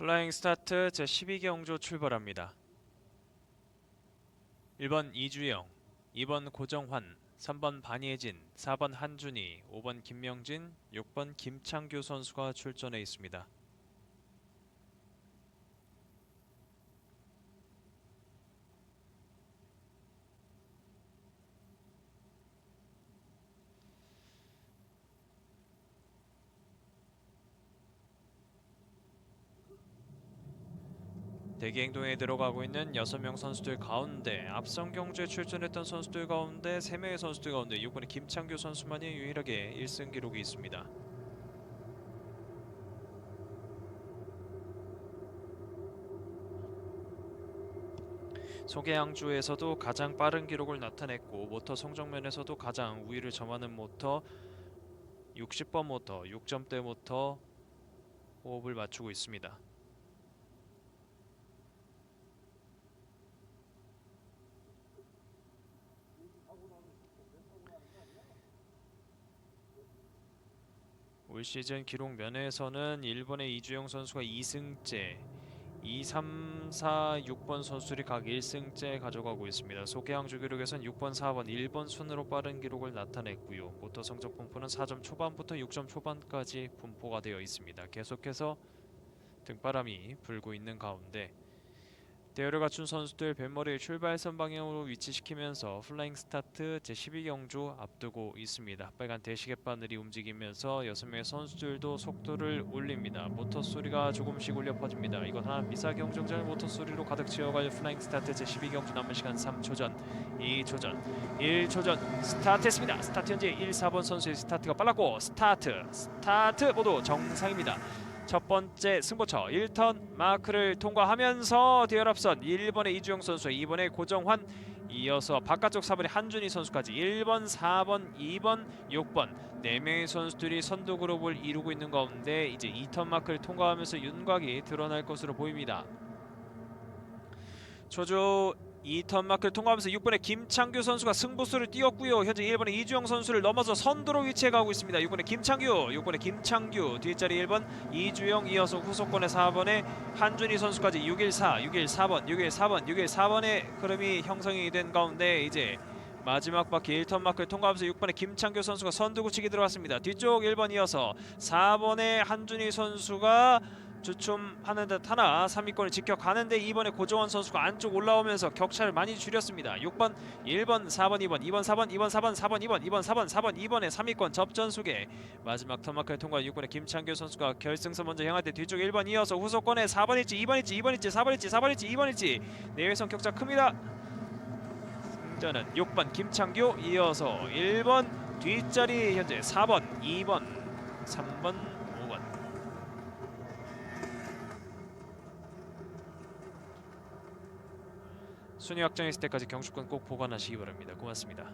플라잉 스타트 제 12경조 출발합니다. 1번 이주영, 2번 고정환, 3번 반예진, 4번 한준희, 5번 김명진, 6번 김창규 선수가 출전해 있습니다. 대기 행동에 들어가고 있는 6명 선수들 가운데 앞선 경주에 출전했던 선수들 가운데 3명의 선수들 가운데 6번의 김창규 선수만이 유일하게 1승 기록이 있습니다. 소개양주에서도 가장 빠른 기록을 나타냈고 모터 성적면에서도 가장 우위를 점하는 모터 60번 모터 6점대 모터 호흡을 맞추고 있습니다. 올 시즌 기록 면에서는 일본의 이주영 선수가 2승째, 2, 3, 4, 6번 선수들이 각 1승째 가져가고 있습니다. 소개항주 기록에선 6번, 4번, 1번 순으로 빠른 기록을 나타냈고요. 모터 성적 분포는 4점 초반부터 6점 초반까지 분포가 되어 있습니다. 계속해서 등바람이 불고 있는 가운데 대열을 갖춘 선수들 뱃머리를 출발선 방향으로 위치시키면서 플라잉 스타트 제12경주 앞두고 있습니다. 빨간 대시계 바늘이 움직이면서 6명의 선수들도 속도를 올립니다. 모터 소리가 조금씩 울려 퍼집니다. 이건 하나 미사 경정장을 모터 소리로 가득 채워갈 플라잉 스타트 제12경주 남은 시간 3초 전, 2초 전, 1초 전 스타트했습니다. 스타트 현재 1, 4번 선수의 스타트가 빨랐고 스타트, 스타트 모두 정상입니다. 첫 번째 승부처 1턴 마크를 통과하면서 앞선 1번의 이주영 선수, 2번의 고정환 이어서 바깥쪽 4번의 한준희 선수까지 1번, 4번, 2번, 6번 4명의 선수들이 선두 그룹을 이루고 있는 가운데 이제 2턴 마크를 통과하면서 윤곽이 드러날 것으로 보입니다. 초조 2턴 마크를 통과하면서 6번의 김창규 선수가 승부수를 띄웠고요. 현재 1번의 이주영 선수를 넘어서 선두로 위치해 가고 있습니다. 6번의 김창규, 6번의 김창규 뒷자리 1번 이주영 이어서 후속권의 4번의 한준희 선수까지 614, 614번, 614번, 614번의 흐름이 형성이 된 가운데 이제 마지막 바퀴 1턴 마크를 통과하면서 6번의 김창규 선수가 선두 굳히기 들어갔습니다. 뒤쪽 1번 이어서 4번의 한준희 선수가 주춤하는 듯 하나 3위권을 지켜가는데 이번에 고정원 선수가 안쪽 올라오면서 격차를 많이 줄였습니다. 6번, 1번, 4번, 2번, 2번, 4번, 2번, 4번, 4번, 2번, 2번, 4번, 4번, 2번의 3위권 접전 속에 마지막 턴마크를 통과한 6번의 김창규 선수가 결승선 먼저 향할 때 뒤쪽 1번 이어서 후속권에 4번 일지, 2번 일지, 2번 일지, 4번 일지, 4번 일지, 2번 일지 내외선 격차 큽니다. 승자는 6번 김창규 이어서 1번 뒷자리 현재 4번, 2번, 3번, 5번 순위 확정했을 때까지 경주권 꼭 보관하시기 바랍니다. 고맙습니다.